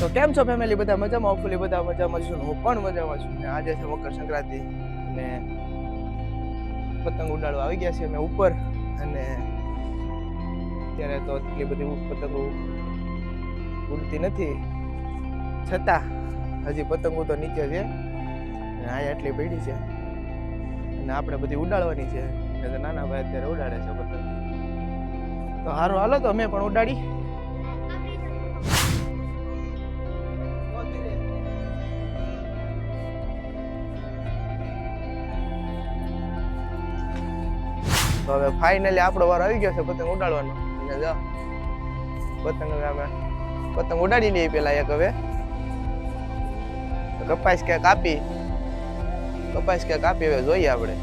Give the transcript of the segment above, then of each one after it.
તો કેમ છો ફેમિલી બધા મજામાં? હોપફુલી બધા મજામાં છું હું પણ મજામાં છું ને આજે છે મકર સંક્રાંતિ અને પતંગ ઉડાડવા આવી ગયા છે અમે ઉપર અને અત્યારે તો એટલી બધી પતંગો ઉડતી નથી. છતાં હજી પતંગો તો નીચે છે અને આ એટલી પડી છે અને આપણે બધી ઉડાડવાની છે. એટલે નાના ભાઈ અત્યારે ઉડાડે છે પતંગ. તો સારું હાલો તો અમે પણ ઉડાડી. તો હવે ફાઇનલી આપણો વાર આવી ગયો છે, પતંગ ઉડાડવાનો. અને જો, પતંગ અમે પતંગ ઉડાડી લઈએ પેલા એક હવે. કપાસ કે કાપી કપાસ કે કાપી હવે જોઈએ આપણે.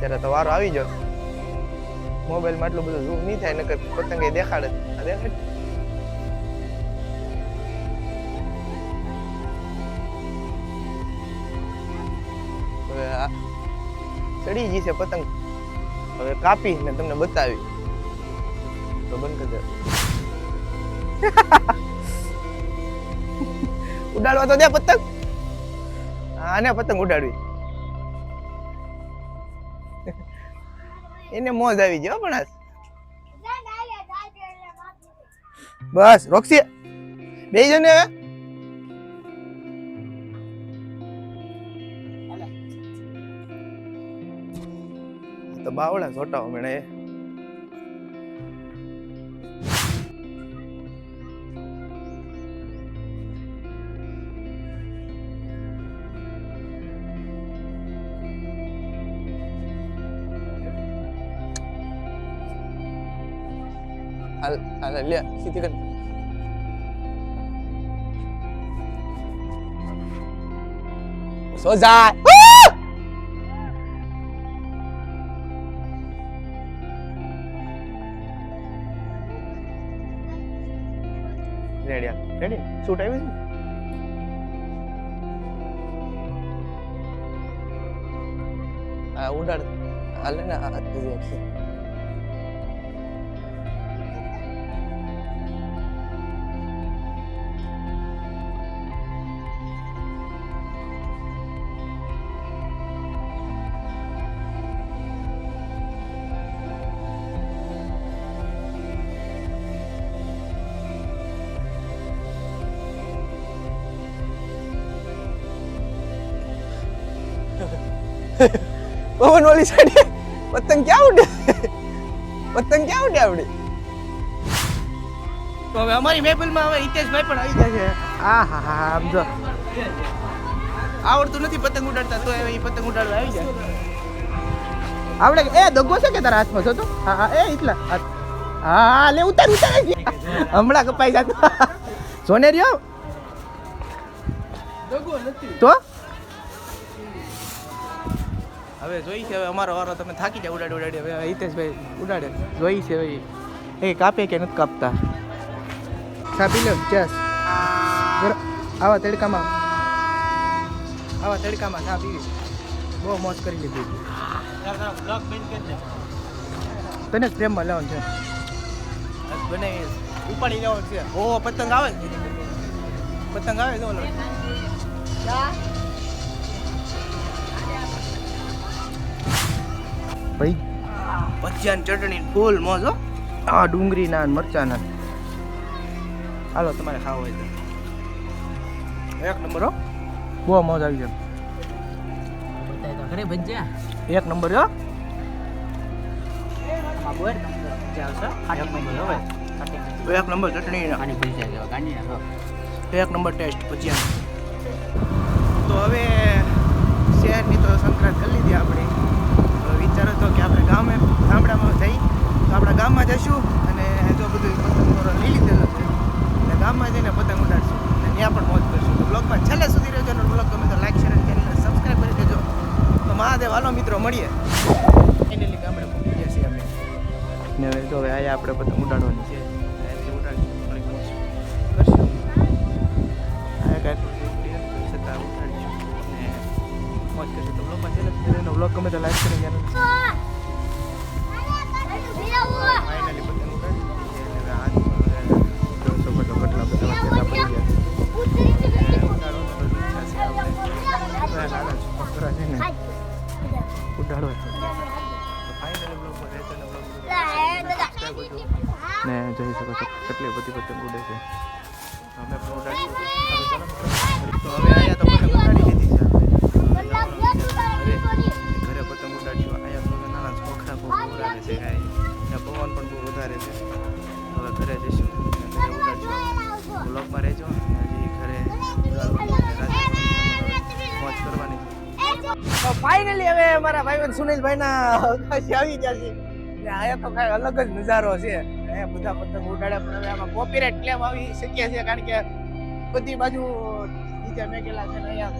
ત્યારે તો વારો આવી જાવ મોબાઈલમાં આટલું બધું ઝૂમ નહીં થાય, નકર પતંગ એ દેખાડે. આ દેખાડ. ચડી ગઈ છે પતંગ. હવે કાપી ને તમને બતાવી. તો બંધ કરી દે. ઉડાડવા તો દે પતંગ. આને પતંગ ઉડાડવી. એને મોજ આવી ગયો પણ બસ રોક્ષી બે જણ હવે? તો બાવળા છોટા હમણે હાલ હાલ લે સીધી કર સોજા રેડી રેડી? શૂટ આવી છે? આ ઉડાડ હાલે ને આ પવન વાળી સાઈડે. પતંગ ક્યાં ઉડે? પતંગ ક્યાં ઉડે આવડે? તો હવે અમારી મેપલમાં હવે હિતેશભાઈ પણ આવી ગયા છે. આ હા હા આમ જો. આવડતું નથી પતંગ ઉડાડતા તો એ પતંગ ઉડાડવા આવી જાય. આવડે એ દગો છે કે તારા હાથમાં? તો. હા હા એ એટલા. હા લે ઉતાર ઉતાર હમણાં કપાઈ જાત. સોનેરિયો તો? હવે જોઈ છે હવે અમારો વારો તમે થાકી જાય ઉડાડી ઉડાડી. હવે હિતેશભાઈ ઉડાડે. જોઈ છે હવે. એ કાપે કે નથી કાપતા? કાપી લો ચેસ. આવા તડકામાં. આવા તડકામાં ચા પીવી. બહુ મોજ કરી લીધી. તને જ પ્રેમમાં લેવાનું છે. બનાવી ઉપાડી લેવાનું છે. ઓ પતંગ આવે? પતંગ આવે તો ભાઈ. ભજીયાની ચટણી ફૂલ મોજ હો. આ ડુંગળીના અને મરચાના. હાલો તમારે ખાવું હોય તો. એક નંબર હો. બહુ મોજ આવી જાય ભજીયા. એક નંબર હો. એક નંબર. ચટણી એક નંબર ટેસ્ટ ભજીયા. તો હવે શહેરની તો સંક્રાંત કરી લીધી આપણે. વિચારો તો કે આપણે ગામે, ગામડામાં જઈ તો આપણા ગામમાં જઈશું અને જો બધું પતંગ લઈ લીધેલો છે, એટલે ગામમાં જઈને પતંગ ઉડાડશું અને ત્યાં પણ મોજ કરશું. તો બ્લોગમાં છેલ્લે સુધી રહેજો અને બ્લોગ ગમે તો લાઈક, શેર અને ચેનલને સબસ્ક્રાઈબ કરી દેજો. તો મહાદેવ, હાલો મિત્રો, મળીએ. ફાઇનલી ગામડે પહોંચી ગયા છીએ અમે. ને હવે તો હવે આયા આપણે પતંગ ઉડાડવાની છે. મોજ કરશું. આયા કાંઈ મોજ કરશું. તો બ્લોગમાં પાસે લખી રહેજો બ્લોગ ગમે તો લાઈક કરીને ફાઇનલી અમારા ના સુનિલભાઈના આવી ગયા છે ને અહીંયા તો કાંઈ અલગ જ નજારો છે. અહીંયા બધા પતંગ ઉડાડ્યા, પણ હવે આમાં કોપીરાઇટ ક્લેમ આવી શક્ય છે કારણ કે બધી બાજુ નીચે મેકેલા છે ને અહીંયા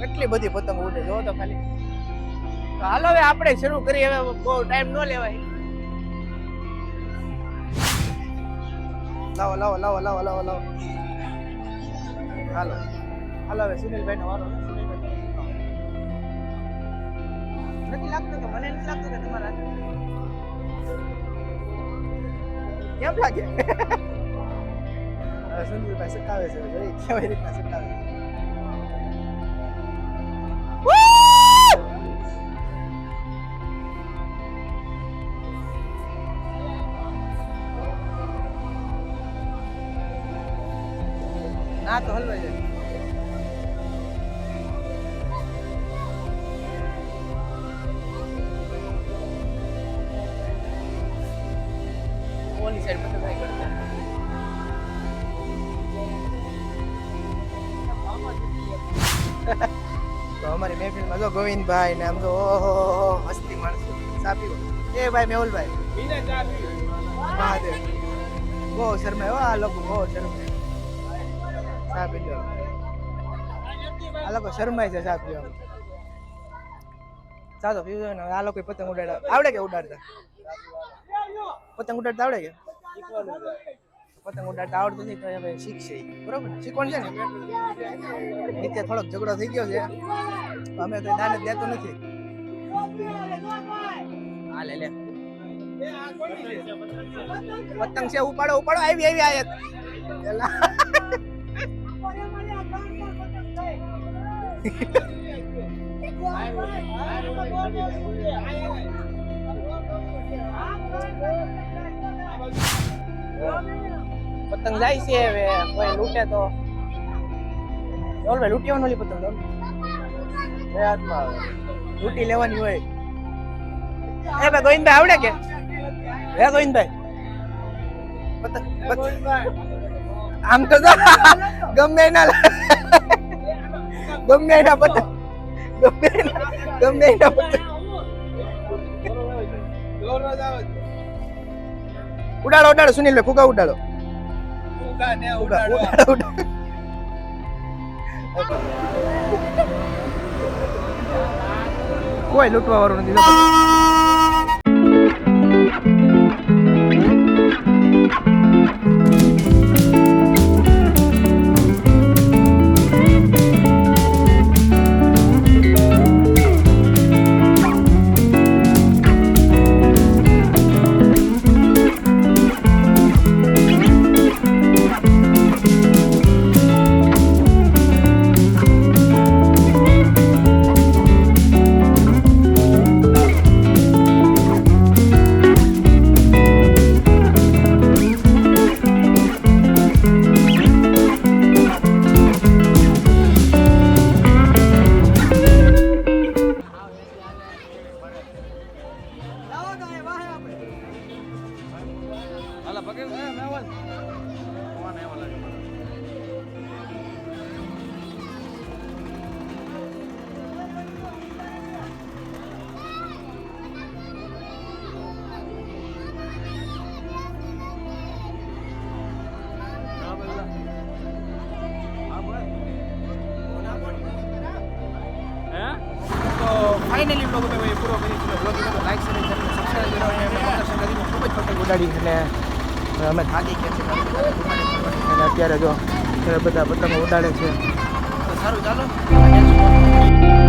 કેટલી બધી પતંગ ઉડે જો તો ખાલી. હાલો હવે આપણે શરૂ કરીએ, હવે બહુ ટાઈમ ન લેવાય. લાવો લાવો લાવો લાવો લાવો લાવો. હાલો. હાલો હવે સુનિલભાઈ નો વારો સુનિલભાઈ નથી લાગતું કે મને નથી લાગતું કે તમારા કેમ લાગે? હવે સુનિલભાઈ સકાવે છે જોઈ કેવી રીતના સકાવે છે ના તો હલવાઈ જાય. તો અમારી મહેફિલમાં જો ગોવિંદભાઈ ને આમ તો ઓહો હસ્તી માણસો. ચા પીવો. એ ભાઈ મેહુલભાઈ. મહાદેવ. બહુ શરમાય હો આ લોકો બહુ શરમાય. ચા પી લો. આ લોકો શરમાય છે ચા પીવામાં. ચા પીવું ને આ લોકો પતંગ ઉડાડે. આવડે કે ઉડાડતા? પતંગ ઉડાડતા આવડે કે? પતંગ ઉડાડતા આવડતું નથી તો હવે શીખશે બરોબર? ને? શીખવાનું છે ને? નીચે થોડોક ઝઘડો થઈ ગયો છે. અમે તો દાને દેતો નથી. હા લે લે. પતંગ છે ઉપાડો ઉપાડો. આવી આવી આયત એલા. પતંગ જાય છે હવે કોઈ લૂટે તો. બોલ ભાઈ લૂંટી આવવાની પતંગ. બે હાથમાં આવે. લૂંટી લેવાની હોય. એ ભાઈ ગોવિંદભાઈ આવડે કે? હે ગોવિંદભાઈ? પતંગ આમ તો ગમે એના ગમે એના પતંગ ગમે એના ગમે એના પતંગ. ઉડાડો ઉડાડો સુનિલભાઈ ફુગા ઉડાડો. ઉડાડો ઉડાડો ઉડાડો કોઈ લૂંટવા વાળું નથી જો. તો ફાઇનલી બ્લોગ અમે પૂરો કરી દીધો. બ્લોગ તમે લાઈક શેર કરીને સબસ્ક્રાઇબ કરો અને અમે કરીને ખૂબ જ પતંગ ઉડાડી એટલે અમે થાકી ગયા છે અને અત્યારે જો બધા પતંગો ઉડાડે છે. તો સારું, ચાલો.